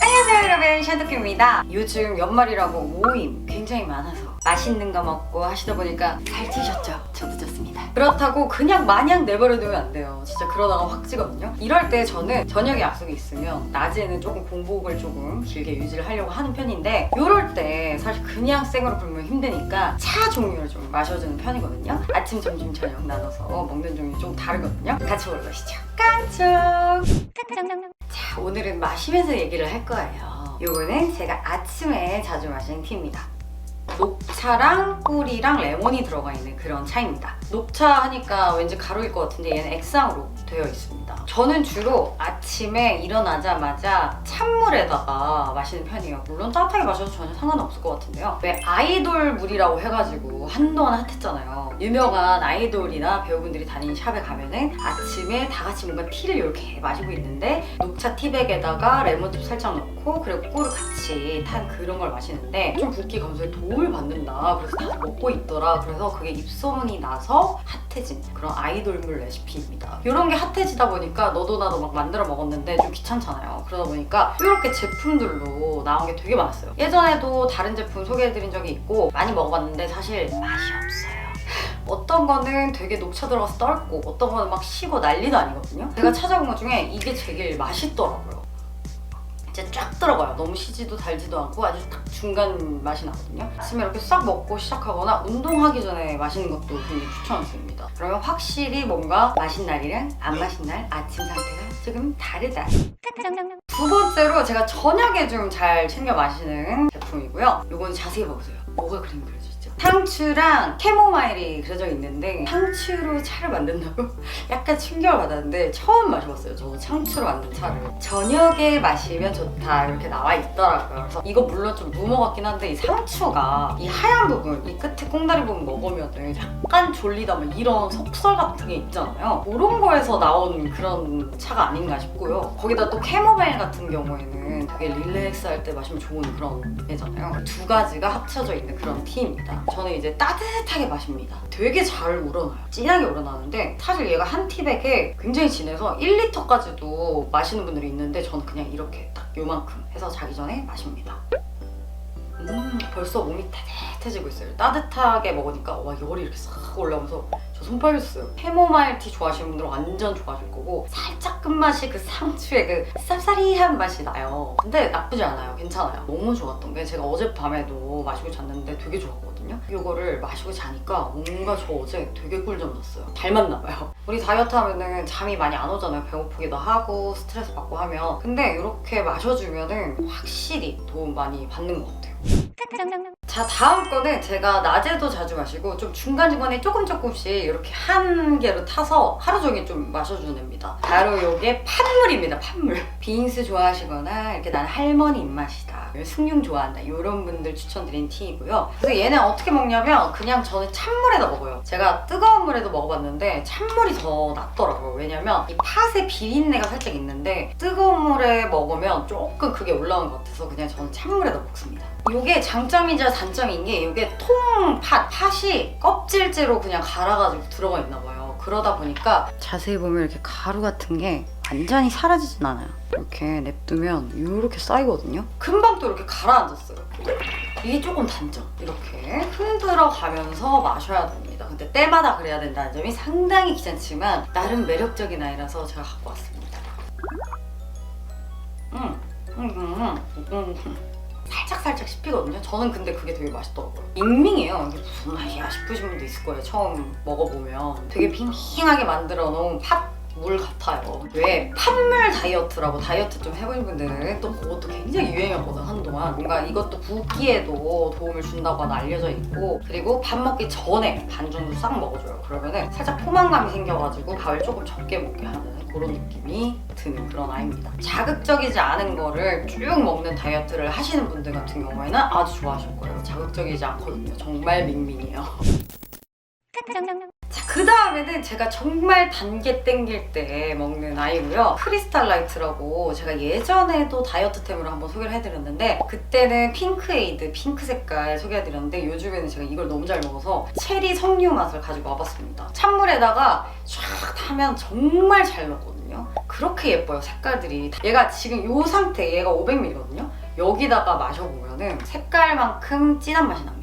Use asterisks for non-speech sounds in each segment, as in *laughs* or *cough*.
안녕하세요 여러분. 샤드큐입니다. 요즘 연말이라고 모임 굉장히 많아서 맛있는 거 먹고 하시다 보니까 살찌셨죠? 저도 졌습니다. 그렇다고 그냥 마냥 내버려 두면 안 돼요. 진짜 그러다가 확 찌거든요. 이럴 때 저는 저녁에 약속이 있으면 낮에는 조금 공복을 조금 길게 유지를 하려고 하는 편인데 이럴 때 사실 그냥 생으로 굶으면 힘드니까 차 종류를 좀 마셔주는 편이거든요. 아침, 점심, 저녁 나눠서 먹는 종류 좀 다르거든요. 같이 올라가시죠. 깡총 자, 오늘은 마시면서 얘기를 할 거예요. 요거는 제가 아침에 자주 마시는 티입니다. 녹차랑 꿀이랑 레몬이 들어가 있는 그런 차입니다. 녹차 하니까 왠지 가루일 것 같은데 얘는 액상으로 되어 있습니다. 저는 주로 아침에 일어나자마자 찬물에다가 마시는 편이에요. 물론 따뜻하게 마셔도 전혀 상관없을 것 같은데요. 왜 아이돌 물이라고 해가지고 한동안 핫했잖아요. 유명한 아이돌이나 배우분들이 다니는 샵에 가면은 아침에 다 같이 뭔가 티를 이렇게 마시고 있는데 녹차 티백에다가 레몬즙 살짝 넣고 그리고 꿀을 같이 탄 그런 걸 마시는데 좀 붓기 감소에 도움 을 받는다. 그래서 다 먹고 있더라. 그래서 그게 입소문이 나서 핫해진 그런 아이돌물 레시피입니다. 이런 게 핫해지다 보니까 너도 나도 막 만들어 먹었는데 좀 귀찮잖아요. 그러다 보니까 이렇게 제품들로 나온 게 되게 많았어요. 예전에도 다른 제품 소개해드린 적이 있고 많이 먹어봤는데 사실 맛이 없어요. 어떤 거는 되게 녹차 들어가서 떫고 어떤 거는 막 시고 난리도 아니거든요. 제가 찾아본 것 중에 이게 제일 맛있더라고요. 진짜 쫙 들어가요. 너무 시지도 달지도 않고 아주 딱 중간 맛이 나거든요. 아침에 이렇게 싹 먹고 시작하거나 운동하기 전에 마시는 것도 굉장히 추천드립니다. 그러면 확실히 뭔가 마신 날이랑 안 마신 날 아침 상태가 조금 다르다. 두 번째로 제가 저녁에 좀 잘 챙겨 마시는 제품이고요. 이건 자세히 봐보세요. 뭐가 그려져 있죠? 상추랑 캐모마일이 그려져 있는데 상추로 차를 만든다고? *laughs* 약간 충격을 받았는데 처음 마셔봤어요. 저도 상추로 만든 차를. 저녁에 마시면 좋다 이렇게 나와 있더라고요. 그래서 이거 물론 좀 무모 같긴 한데 이 상추가 이 하얀 부분, 이 끝에 꽁다리 부분 먹으면 약간 졸리다 뭐 이런 속설 같은 게 있잖아요. 그런 거에서 나온 그런 차가 아닌가 싶고요. 거기다 또 캐모마일 같은 경우에는 되게 릴렉스 할 때 마시면 좋은 그런 애잖아요. 두 가지가 합쳐져 있는 그런 티입니다. 저는 이제 따뜻하게 마십니다. 되게 잘 우러나요. 진하게 우러나는데 사실 얘가 한 티백에 굉장히 진해서 1리터까지도 마시는 분들이 있는데 저는 그냥 이렇게 딱 요만큼 해서 자기 전에 마십니다. 음, 벌써 몸이 따뜻해지고 있어요. 따뜻하게 먹으니까 와 열이 이렇게 싹 올라오면서 저 손 빨렸어요. 캐모마일 티 좋아하시는 분들은 완전 좋아하실 거고 살짝 끝맛이 그 상추의 그 쌉싸리한 맛이 나요. 근데 나쁘지 않아요. 괜찮아요. 너무 좋았던 게 제가 어젯밤에도 마시고 잤는데 되게 좋았 거든요. 이거를 마시고 자니까 뭔가 저 어제 되게 꿀잠 잤어요. 닮았나 봐요. 우리 다이어트 하면은 잠이 많이 안 오잖아요. 배고프기도 하고 스트레스 받고 하면. 근데 이렇게 마셔주면은 확실히 도움 많이 받는 것 같아요. 자 다음 거는 제가 낮에도 자주 마시고 좀 중간중간에 조금 조금씩 이렇게 한 개로 타서 하루 종일 좀 마셔주는 애입니다 바로 이게 팥물입니다 팥물 *laughs* 빈스 좋아하시거나 이렇게 난 할머니 입맛이다 숭늉 좋아한다. 이런 분들 추천드린 티이고요. 그래서 얘는 어떻게 먹냐면 그냥 저는 찬물에다 먹어요. 제가 뜨거운 물에도 먹어봤는데 찬물이 더 낫더라고요. 왜냐면 이 팥의 비린내가 살짝 있는데 뜨거운 물에 먹으면 조금 그게 올라오는 것 같아서 그냥 저는 찬물에다 먹습니다. 이게 장점이자 단점인 게 이게 통팥, 팥이 껍질째로 그냥 갈아가지고 들어가 있나 봐요. 그러다 보니까 자세히 보면 이렇게 가루 같은 게 완전히 사라지진 않아요. 이렇게 냅두면 이렇게 쌓이거든요. 금방 또 이렇게 가라앉았어요. 이게 조금 단점. 이렇게 흔들어 가면서 마셔야 됩니다. 근데 때마다 그래야 된다는 점이 상당히 귀찮지만 나름 매력적인 아이라서 제가 갖고 왔습니다. 음, 음, 음, 음. 음. 살짝살짝 씹히거든요. 저는 근데 그게 되게 맛있더라고요. 밍밍해요. 이게 무슨 맛이야 싶으신 분도 있을 거예요. 처음 먹어보면. 되게 빙빙하게 만들어 놓은 팥. 물 같아요. 왜 팥물 다이어트라고 다이어트 좀 해보신 분들은 또 그것도 굉장히 유행이었거든 한동안. 뭔가 이것도 붓기에도 도움을 준다고 알려져 있고 그리고 밥 먹기 전에 반 정도 싹 먹어줘요. 그러면은 살짝 포만감이 생겨가지고 밥을 조금 적게 먹게 하는 그런 느낌이 드는 그런 아이입니다. 자극적이지 않은 거를 쭉 먹는 다이어트를 하시는 분들 같은 경우에는 아주 좋아하실 거예요. 자극적이지 않거든요. 정말 밍밍해요. *laughs* 자, 그 다음에는 제가 정말 단계 땡길 때 먹는 아이고요. 크리스탈 라이트라고 제가 예전에도 다이어트템으로 한번 소개를 해드렸는데 그때는 핑크에이드, 핑크 색깔 소개해드렸는데 요즘에는 제가 이걸 너무 잘 먹어서 체리 석류 맛을 가지고 와봤습니다. 찬물에다가 쫙 타면 정말 잘. 있거든요. 그렇게 예뻐요 색깔들이. 얘가 지금 이 상태 얘가 500ml거든요. 여기다가 마셔보면은 색깔만큼 진한 맛이 납니다.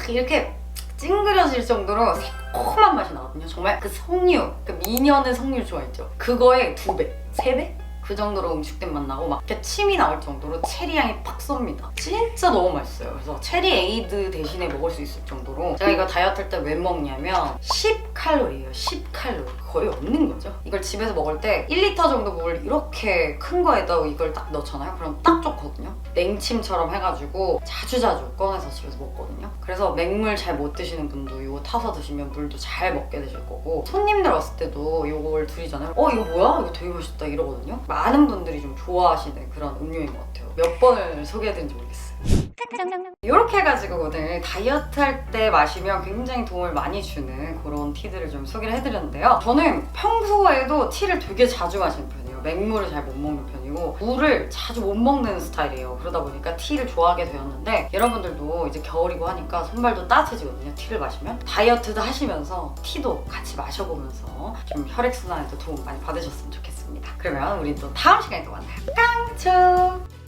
크, 이렇게 찡그려질 정도로 새콤한 맛이 나거든요. 정말 그 석류, 그 미녀는 석류 좋아했죠. 그거의 두 배, 세 배? 그 정도로 음식된 맛 나고 막 이렇게 침이 나올 정도로 체리 향이 팍 쏩니다. 진짜 너무 맛있어요. 그래서 체리 에이드 대신에 먹을 수 있을 정도로 제가 이거 다이어트 할 때 왜 먹냐면 10칼로리예요. 10칼로리. 거의 없는 거죠. 이걸 집에서 먹을 때 1리터 정도 물 이렇게 큰 거에다 이걸 딱 넣잖아요. 그럼 딱 좋거든요. 냉침처럼 해가지고 자주자주 꺼내서 집에서 먹거든요. 그래서 맹물 잘 못 드시는 분도 이거 타서 드시면 물도 잘 먹게 되실 거고 손님들 왔을 때도 이걸 드리잖아요. 어 이거 뭐야? 이거 되게 맛있다 이러거든요. 많은 분들이 좀 좋아하시는 그런 음료인 것 같아요. 몇 번을 소개해드린지 모르겠어요. 이렇게 해가지고 오늘 다이어트 할 때 마시면 굉장히 도움을 많이 주는 그런 티들을 좀 소개를 해드렸는데요. 저는 평소에도 티를 되게 자주 마시는 편이에요. 맹물을 잘 못 먹는 편이고 물을 자주 못 먹는 스타일이에요. 그러다 보니까 티를 좋아하게 되었는데 여러분들도 이제 겨울이고 하니까 손발도 따뜻해지거든요. 티를 마시면 다이어트도 하시면서 티도 같이 마셔보면서 좀 혈액순환에도 도움 많이 받으셨으면 좋겠습니다. 그러면 우리 또 다음 시간에 또 만나요. 깡총!